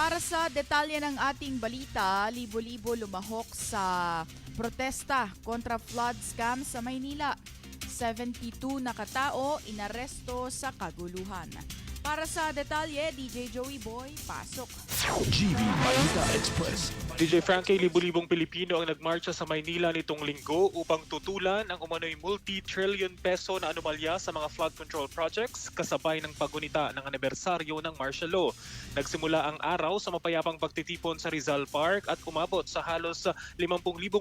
Para sa detalye ng ating balita, libo-libo lumahok sa protesta kontra flood scam sa Maynila. 72 na katao inaresto sa kaguluhan. Para sa detalye, DJ Joey Boy, pasok. GB Balita Express. DJ Frankie, libu-libong Pilipino ang nagmarcha sa Maynila nitong linggo upang tutulan ang umano'y multi-trillion peso na anomalya sa mga flood control projects kasabay ng pagunita ng anibersaryo ng martial law. Nagsimula ang araw sa mapayapang pagtitipon sa Rizal Park at umabot sa halos 50,000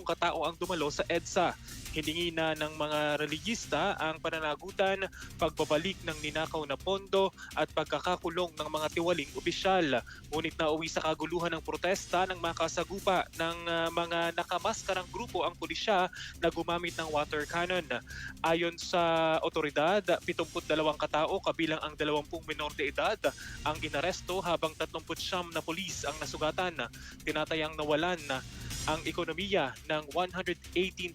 katao ang dumalo sa EDSA. Hiningi na ng mga religista ang pananagutan, pagbabalik ng ninakaw na pondo at pagkakakulong ng mga tiwaling opisyal. Ngunit nauwi sa kaguluhan ng protesta ng makasagupa ng ah, mga nakamaskarang grupo ang pulisya na gumamit ng water cannon. Ayon sa otoridad, 72 katao kabilang ang 20 menor de edad ang inaresto habang 39 na pulis ang nasugatan. Tinatayang nawalan ang ekonomiya ng 118.5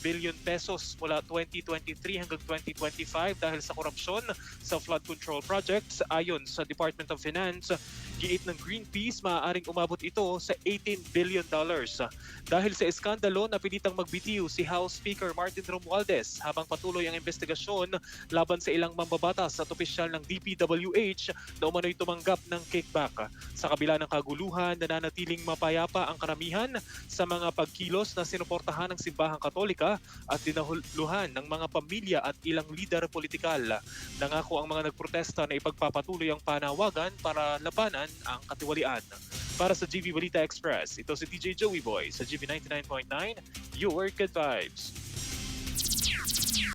billion pesos mula 2023 hanggang 2025 dahil sa korupsyon sa flood control projects ayon sa Department of Finance giit ng Greenpeace maaaring umabot ito sa 18 billion dollars. Dahil sa eskandalo napilitang magbitiw si House Speaker Martin Romualdez habang patuloy ang investigasyon laban sa ilang mambabatas at opisyal ng DPWH na umano'y tumanggap ng kickback. Sa kabila ng kaguluhan, nananatiling mapayapa ang karamihan sa mga pagkilos na sinuportahan ng simbahang katolika at dinahuluhan ng mga pamilya at ilang lider politikal. Nangako ang mga nagprotesta na ipagpapatuloy ang panawagan para labanan ang katiwalian. Para sa GB Balita Express, ito si DJ Joey Boy sa GB 99.9, Your Good Vibes.